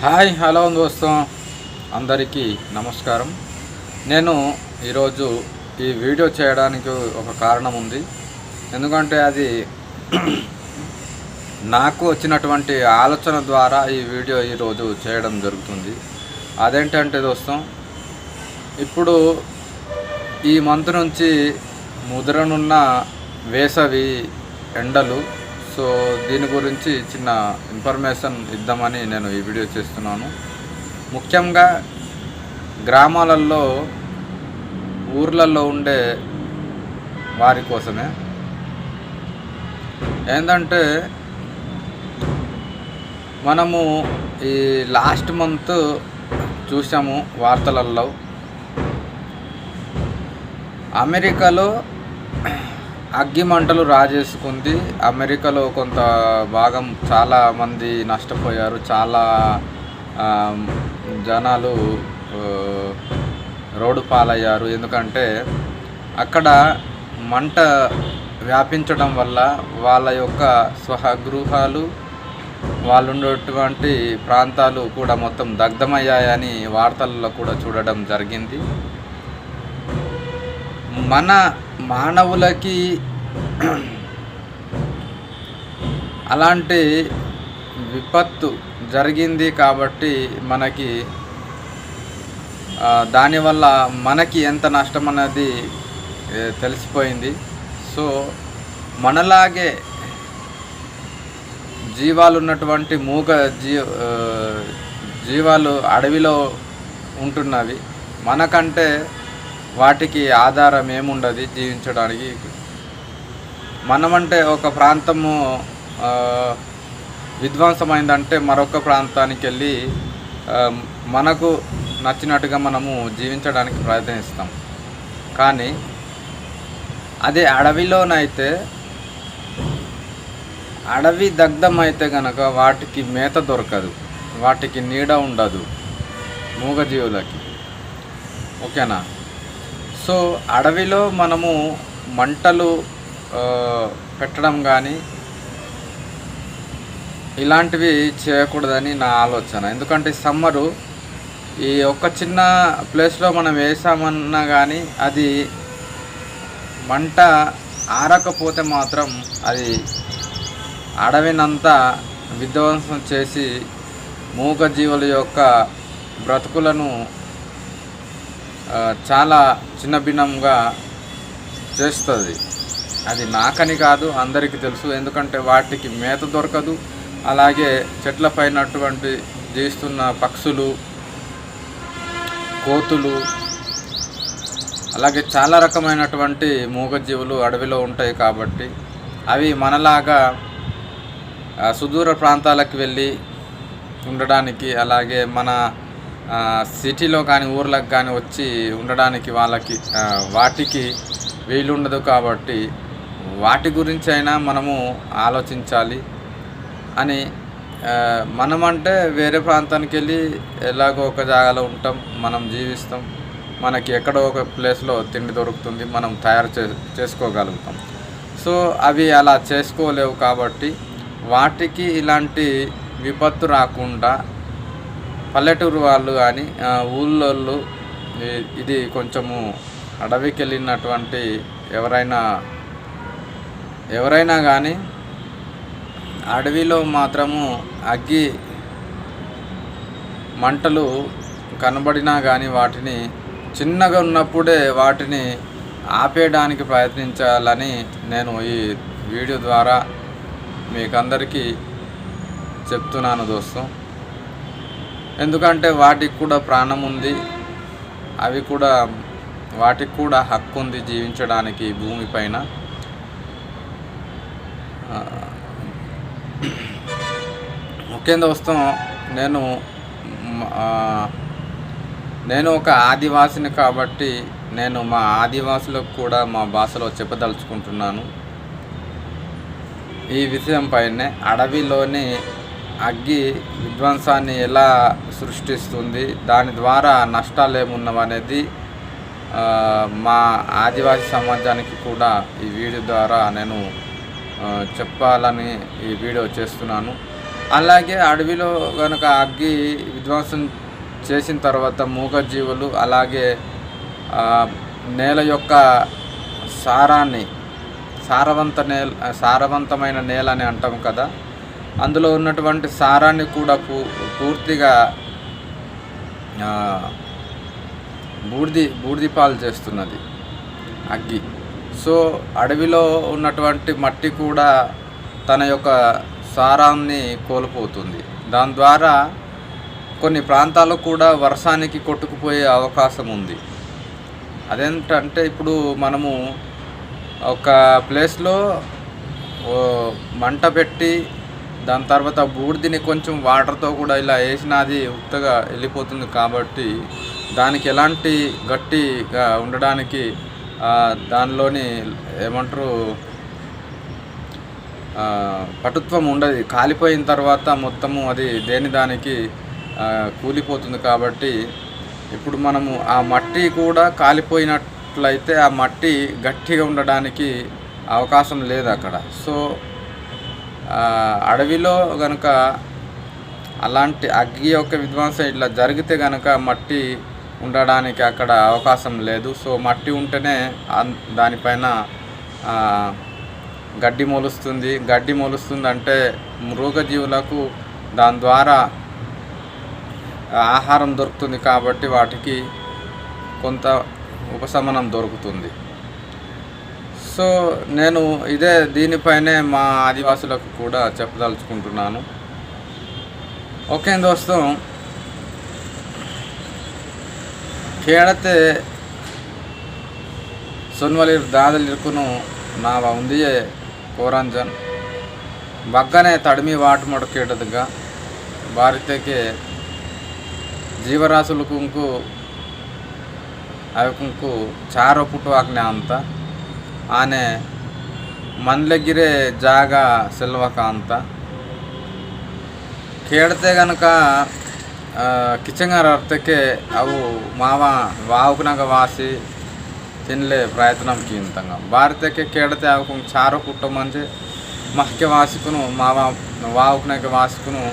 Hi hello దోస్తం. అందరికీ నమస్కారం. నేను ఈరోజు ఈ వీడియో చేయడానికి ఒక కారణం ఉంది. ఎందుకంటే అది నాకు వచ్చినటువంటి ఆలోచన ద్వారా ఈ వీడియో ఈరోజు చేయడం జరుగుతుంది. అదేంటంటే దోస్తం ఇప్పుడు ఈ మంత్ నుంచి ముద్రనున్న వేసవి ఎండలు సో దీని గురించి చిన్న ఇన్ఫర్మేషన్ ఇద్దామని నేను ఈ వీడియో చేస్తున్నాను. ముఖ్యంగా గ్రామాలలో ఊర్లలో ఉండే వారి కోసమే. ఏంటంటే మనము ఈ లాస్ట్ మంత్ చూసాము వార్తలలో. అమెరికాలో అగ్గిమంటలు రాజేసుకుంది. అమెరికాలో కొంత భాగం చాలా మంది నష్టపోయారు. చాలా జనాలు రోడ్డు పాలయ్యారు. ఎందుకంటే అక్కడ మంట వ్యాపించడం వల్ల వాళ్ళ యొక్క స్వహగృహాలు వాళ్ళు ఉండేటువంటి ప్రాంతాలు కూడా మొత్తం దగ్ధమయ్యాయని వార్తల్లో కూడా చూడడం జరిగింది. మన మానవులకి అలాంటి విపత్తు జరిగింది కాబట్టి మనకి దానివల్ల మనకి ఎంత నష్టం అనేది తెలిసిపోయింది. సో మనలాగే జీవాలు ఉన్నటువంటి మూగ జీ జీవాలు అడవిలో ఉంటున్నవి. మనకంటే వాటికి ఆధారం ఏముండదు జీవించడానికి? మనమంటే ఒక ప్రాంతము విధ్వంసమైందంటే మరొక ప్రాంతానికి వెళ్ళి మనకు నచ్చినట్టుగా మనము జీవించడానికి ప్రయత్నిస్తాం. కానీ అదే అడవిలోనైతే అడవి దగ్ధం అయితే కనుక వాటికి మేత దొరకదు. వాటికి నీడ ఉండదు. మూగజీవులకి. ఓకేనా? సో అడవిలో మనము మంటలు పెట్టడం కానీ ఇలాంటివి చేయకూడదని నా ఆలోచన. ఎందుకంటే సమ్మరు ఈ ఒక్క చిన్న ప్లేస్లో మనం వేసామన్నా కానీ అది మంట ఆరకపోతే మాత్రం అది అడవినంతా విధ్వంసం చేసి మూగజీవుల యొక్క బ్రతుకులను చాలా చాలా చిన్నభిన్నంగా చేస్తుంది. అది నాకని కాదు అందరికీ తెలుసు. ఎందుకంటే వాటికి మేత దొరకదు. అలాగే చెట్ల పైనటువంటి జీవిస్తున్న పక్షులు కోతులు అలాగే చాలా రకమైనటువంటి మూగజీవులు అడవిలో ఉంటాయి కాబట్టి అవి మనలాగా సుదూర ప్రాంతాలకు వెళ్ళి ఉండడానికి అలాగే మన సిటీలో కానీ ఊర్లకు కానీ వచ్చి ఉండడానికి వాళ్ళకి వాటికి వీలుండదు కాబట్టి వాటి గురించి అయినా మనము ఆలోచించాలి అని మనమంటే వేరే ప్రాంతానికి వెళ్ళి ఎలాగో ఒక జాగాలో ఉంటాం మనం జీవిస్తాం. మనకి ఎక్కడో ఒక ప్లేస్లో తిండి దొరుకుతుంది మనం తయారు చే చేసుకోగలుగుతాం. సో అవి అలా చేసుకోలేవు కాబట్టి వాటికి ఇలాంటి విపత్తు రాకుండా పల్లెటూరు వాళ్ళు కానీ ఊళ్ళోళ్ళు ఇది కొంచెము అడవికి వెళ్ళినటువంటి ఎవరైనా ఎవరైనా కానీ అడవిలో మాత్రము అగ్గి మంటలు కనబడినా కానీ వాటిని చిన్నగా ఉన్నప్పుడే వాటిని ఆపేయడానికి ప్రయత్నించాలని నేను ఈ వీడియో ద్వారా మీకందరికీ చెప్తున్నాను దోస్తు. ఎందుకంటే వాటికి కూడా ప్రాణం ఉంది. అవి కూడా వాటికి కూడా హక్కు ఉంది జీవించడానికి భూమిపైన ముఖ్యంగా వస్తాం నేను నేను ఒక ఆదివాసిని కాబట్టి నేను మా ఆదివాసులకు కూడా మా భాషలో చెప్పదలుచుకుంటున్నాను. ఈ విషయం పైనే అడవిలోని అగ్గి విధ్వంసాన్ని ఎలా సృష్టిస్తుంది దాని ద్వారా నష్టాలు ఏమున్నవనేది మా ఆదివాసీ సమాజానికి కూడా ఈ వీడియో ద్వారా నేను చెప్పాలని ఈ వీడియో చేస్తున్నాను. అలాగే అడవిలో కనుక అగ్గి విధ్వంసం చేసిన తర్వాత మూగజీవులు అలాగే నేల యొక్క సారాన్ని సారవంత నేల సారవంతమైన నేల అని అంటాం కదా అందులో ఉన్నటువంటి సారాన్ని కూడా పూ పూర్తిగా ఆ, బూడిది బూడిది పాలు చేస్తున్నది అగ్గి. సో అడవిలో ఉన్నటువంటి మట్టి కూడా తన యొక్క సారాన్ని కోల్పోతుంది. దాని ద్వారా కొన్ని ప్రాంతాలు కూడా వర్షానికి కొట్టుకుపోయే అవకాశం ఉంది. అదేంటంటే ఇప్పుడు మనము ఒక ప్లేస్లో మంట పెట్టి దాని తర్వాత బూడిదని కొంచెం వాటర్తో కూడా ఇలా వేసినా అది ఉత్తగా వెళ్ళిపోతుంది కాబట్టి దానికి ఎలాంటి గట్టిగా ఉండడానికి దానిలోని ఏమంటారు పటుత్వం ఉండదు. కాలిపోయిన తర్వాత మొత్తము అది దేని దానికి కూలిపోతుంది కాబట్టి ఇప్పుడు మనము ఆ మట్టి కూడా కాలిపోయినట్లయితే ఆ మట్టి గట్టిగా ఉండడానికి అవకాశం లేదు అక్కడ. సో అడవిలో కనుక అలాంటి అగ్గి యొక్క విధ్వంసం ఇట్లా జరిగితే కనుక మట్టి ఉండడానికి అక్కడ అవకాశం లేదు. సో మట్టి ఉంటేనే దానిపైన గడ్డి మొలుస్తుంది. గడ్డి మొలుస్తుంది అంటే మృగజీవులకు దాని ద్వారా ఆహారం దొరుకుతుంది కాబట్టి వాటికి కొంత ఉపశమనం దొరుకుతుంది. సో నేను ఇదే దీనిపైనే మా ఆదివాసులకు కూడా చెప్పదలుచుకుంటున్నాను. ఓకే దోస్తం. కేడతే సొన్వలిర్ దాదలిరుకును నా ఉందియే కోరంజన్. బగ్గనే తడిమి వాటు మొడకేటదుగా భారతకే జీవరాశులకు అవకుంకు చారో పుట్టువాజ్ఞ అంతా. ಆನೆ ಮನ್ಲಗಿರೆ ಜಾಗ ಸೆಲ್ವಕ ಅಂತ. ಕೇಳ್ತೆ ಗನಕ ಕಿಚಂಗರ ಅರ್ಥಕ್ಕೆ ಅವು ಮಾವ ವಾವುಕನಾಗ ವಾಸಿ ತಿನ್ಲೆ ಪ್ರಯತ್ನ ಕೀಂತಂಗ. ಭಾರತಕ್ಕೆ ಕೇಳತೆ ಅವು ಚಾರು ಕುಟ್ಟ ಮಂಜೆ ಮಹಕ್ಕೆ ವಾಸಿಕುನು, ಮಾವ ವಾವುಕನಾಗ ವಾಸಿಕುನು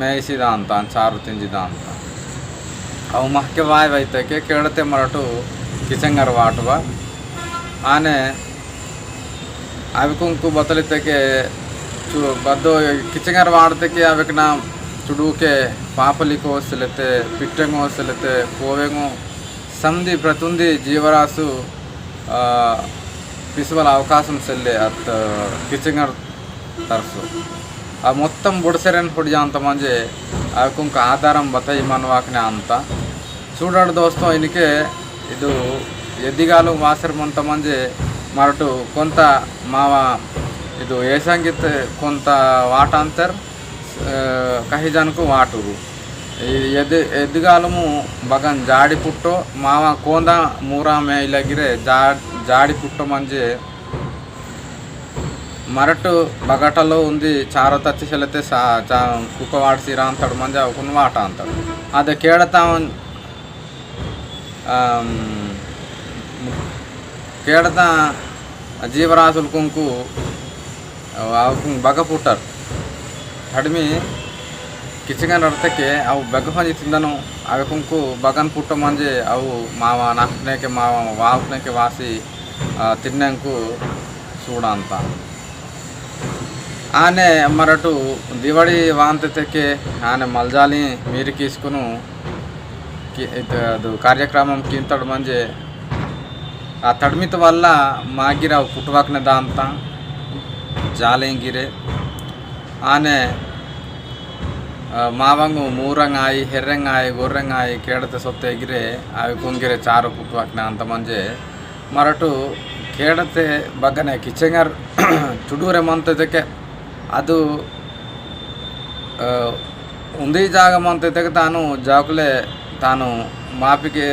ಮೇಯಿಸಿದ ಅಂತ, ಚಾರು ತಿಂಜಿದ ಅಂತ. ಅವು ಮಹಕ್ಕೆ ವಾಯ್ ವೈತಕ್ಕೆ ಕೇಳತೆ ಮರಟು ಕಿಚಂಗರ ವಾಟುವ. ಆನೆ ಅವಿಕುಂಕು ಬತ್ತಲಿದ್ದಕ್ಕೆ ಚು ಬದ್ದು ಕಿಚಂಗರ ವಾಡತಕ್ಕೆ ಅವಕ್ಕೆ ಚುಡುಕೆ ಪಾಪಲಿಗೆ ಹೋಸಲತ್ತೆ ಪಿಟ್ಟಂಗೆ ಹೋಸಲತ್ತೆ ಕೋವೆಂಗು ಸಂಧಿ ಪ್ರತಿಯೊಂದು ಜೀವರಾಶು పిసువల అవకాశం సెల్లే అత్ కిచెంగర్ తరసు ఆ మొత్తం బుడసెరన్ పొడి అంత మంచి అవకుంక ఆధారం బతాయి మనవాకనే అంత చూడాడు దోస్తం ఇనికే ಇದು ఎదిగాలు మాసర్ కొంతమంది మరటు కొంత మావ ఇది ఏసంగిత్ కొంత వాట వాటాంతర్ కహిజన్కు వాటురు ఎది ఎదిగాలము భగన్ జాడి పుట్టో మావ కోంద మూరా మేలగిరే జా జాడి పుట్ట మంజే. మరటు బగటలో ఉంది చారో తచ్చి చెల్లితే సా చా కుక్క వాడు సిరాంతడు మంది అవకుండా వాట అంతడు. అది కేడతాం కేడత జీవరాశుల కుంకు బగ పుట్టారు. కడిమి కిచకన్ రడతకి అవు బెగ్గ పని తిందను అవి కుంకు బగన్ పుట్టమంది అవు మా నాకు మా వాకునేకి వాసి తిన్నకు చూడంత. ఆనే మరటు దివడి వాంతకి ఆయన మలజాలి మీరు తీసుకుని కార్యక్రమం కింతడు మంది ಆ తడిమిత ವಲ್ಲ మాగిరావు పుట్టువాకిన దాంతా ಜಾಲೆಂಗಿರೆ. ಆನೆ ಮಾವಂಗು, ಮೂರಂಗಾಯಿ, ಹೆರ್ರಂಗಾಯಿ, ಗೊರ್ರಂಗಾಯಿ ಕೇಡತೆ ಸೊತ್ತೆಗಿರೆ ಅವು ಕುಂಗಿರೆ ಚಾರು ಪುಟ್ಟುವಾಕ್ನ ಅಂತ ಮಂಜೆ. ಮರಟು ಕೇಡತೆ ಬಗ್ಗನೆ ಕಿಚೆಂಗರ್ ಚುಡೂರೆ ಮಂತದಕ್ಕೆ ಅದು ಉಂದಿ ಜಾಗ ಮಂತದಕ್ಕೆ ತಾನು, ಜಾಕುಲೆ ತಾನು ಮಾಪಿಗೆ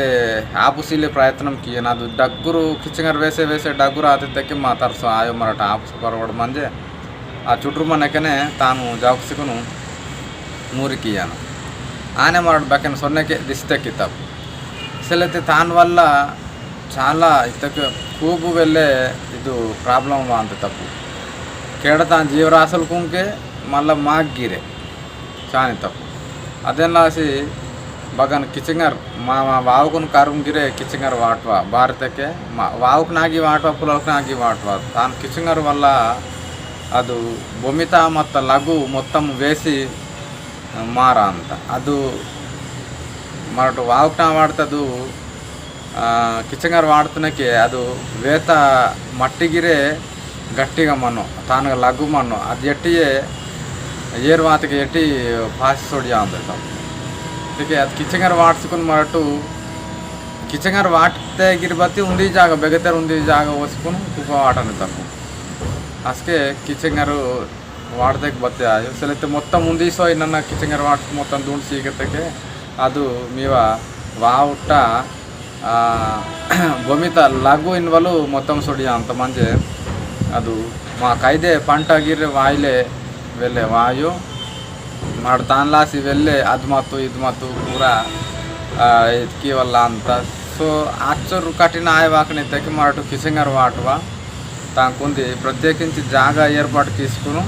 ಆಪುಸಿಲೆ ಪ್ರಯತ್ನ ಕಿಯನ್ ಅದು ಡಗ್ಗುರು ಕಿಚಂಗರ್ ವೇಸೆ ವೇಸೆ ಡಗ್ಗುರು ಆತಿದ್ದಕ್ಕೆ ಮಾತಾಡ್ಸೋ ಆಯೋ ಮರಾಟ ಆಪುಸ ಪರವಡ ಮಂಜೆ ಆ ಚುಟ್ರು ಮನೆಕನೆ ತಾನು ಜಾಗಸಿಕನು ಮೂರಿಕಿಯಾನು ಆನೆ ಮರಡು ಬೇಕನ ಸೊನ್ನೆಗೆ దిస్తెక్కితాం అసలైతే దాని వల్ల చాలా ఇతకు కూపు వెళ్ళే ఇది ప్రాబ్లం అంత తప్పు కేడ తాను జీవరాశులకుంకే ಮಲ್ಲ ಮಾಗಿರೆ ಚಾನಿ ತಪ್ಪು ಅದೆಲ್ಲಾಸಿ భగవాన్ కిచింగర్ మా మా వావుకున్ కరుం గిరే కిచింగర్ వాట్వా భారతకే మా వావుకు నాగి వాట్వా పులకు నాగి వాట్వా తాను కిచింగర్ వల్ల అది భూమిత మొత్త లఘు మొత్తం వేసి మారంత అదు మరొకటి వావుకు నా వాడతదు కిచెంగర్ వాడుతున్నకే అది వేత మట్టి గిరే గట్టిగా మనం తాను లఘు మనం అది ఎట్టియే ఏర్వాతకి ఎట్టి భాష చూడి అంత ठीक है किचनगर वार्ड से मरटू किचनगर वाट ते गिरबती उंदी जाग बेगतर उंदी जाग ओसकुन कुको आटन तक అసకే కిచెంగర్ వాడి దగ్గర బತ್ತೆ ಅಸಲೈತೆ మొత్తం ఉంది సో ನನ್ನ ಕಿಚಂಗರ್ ವಾಟ್ మొత్తం దూండి సీగతకే ಅದು మీవ వావుట్ట ಗೊಮಿತ ಲಗು ಇನ್ವಲು మొత్తం ಸೊಡಿ ಅಂತ ಮಂಜೆ ಅದು మా కైదే పంట గిర్రె వాయిలే వెళ్ళే వాయు ಮಾಡು ತಾನ್ಲಾಸಿ వెళ్ళే ಅದು ಮತ್ತು ಇದು ಮತ್ತು ಪೂರ ಇದಕ್ಕೆ ವಲ್ಲ ಅಂತ ಸೊ ఆచరు కఠిన ఆయవాకని తెక్కి మాటు కిసింగర్ వాటువా తాకుంది ప్రత్యేకించి జాగా ఏర్పాటు తీసుకుని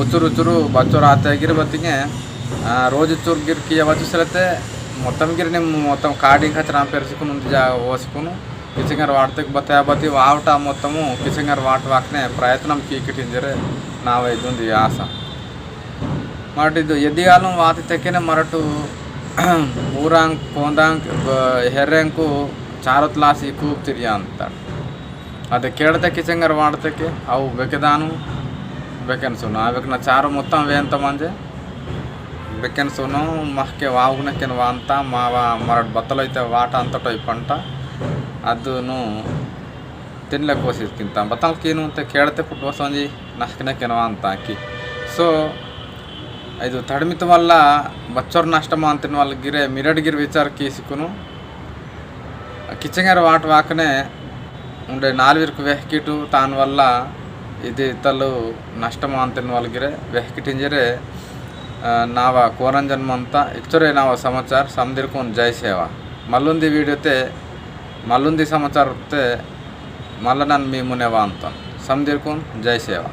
ఉచురు ఉచురు బచ్చోరు ఆతగిరి బతికే రోజు చురు గిరికి వచ్చేసరైతే మొత్తం గిరి నేను మొత్తం కాడింగ్ ఖచ్చితంగా పెరుచుకుని ఉంది జాగా పోసుకుని కిచంగర్ వాడతకి బతి బతి వావట మొత్తము కిచంగర్ వాట వాకనే ప్రయత్నం కీకిటింజరే నా వైద్య ఉంది ఆశ ಮಾಡಿದ್ದು ವಾತಿ ಆತಿತಕ್ಕೆನೇ ಮರಟು, ಊರಾಂಕ್, ಪೋಂದಾಂಕ್ ಹೆರ್ರೆಂಕು, ಚಾರತ್ಲಾಸಿ ಕೂಗ್ತಿರಿಯ ಅಂತ. ಅದೇ ಕೇಳತಕ್ಕೆ ಚಂಗರ್ ಮಾಡ್ತಕ್ಕೆ, ಅವು ಬೆಕೆದಾನು ಬೆಕೆನ್ಸೋನು ಆ ಬೆಕ್ಕಿನ ಚಾರು ಮೊತ್ತ ವೇಂತ ಮಂಜೆ. ಬೆಕೆನ್ಸೋನು ಮಹಕ್ಕೆ ವಾಗುನಕ್ಕೆನ ಅಂತ, ಮಾವ ಮರಟ್ ಬತ್ತಲೈತೆ ವಾಟ ಅಂತಟೋ ಇಪ್ಪಂಟ ಅದನ್ನು ತಿನ್ಲಕ್ಕೆ ಕೋಸಿದ್ಕಿಂತ. ಬತ್ತಲ್ಕೇನು ಅಂತ ಕೇಳತೆ ಪುಟ್ಟು ಸಂಜೆ ನಹಕ್ಕಿನಕ್ಕೆನವ ಅಂತ ಹಾಕಿ ಸೊ ಇದು ತಡಮಿತ వల్ల బచ్చోర్ నష్టం అంతిన వాళ్ళ గిరే మిరడిగిరి విచార కీసుకును కిచెంగర్ వాటి వాకనే ఉండే నాలుగురికి వెహకిటు తాని వల్ల ఇది ఇతలు నష్టం అంతిన వాళ్ళగిరే వెహకిటింజరే ನಾವ ಕೋರಂಜನ್ಮಂತ ಇಚ್ಚರೆ ನಾವು ಸಮಾಚಾರ ಸಮದಿರ್ಕೊಂಡು ಜೈ ಸೇವ ಮಲ್ಲೊಂದಿ ವಿಡಿಯೋತೆ ಮಲ್ಲೊಂದಿ ಸಮಾಚಾರ ಮಲ್ಲ ನಾನು మీ మునేవా ಅಂತ ಸಮದಿರ್ಕೊಂಡು ಜೈ ಸೇವಾ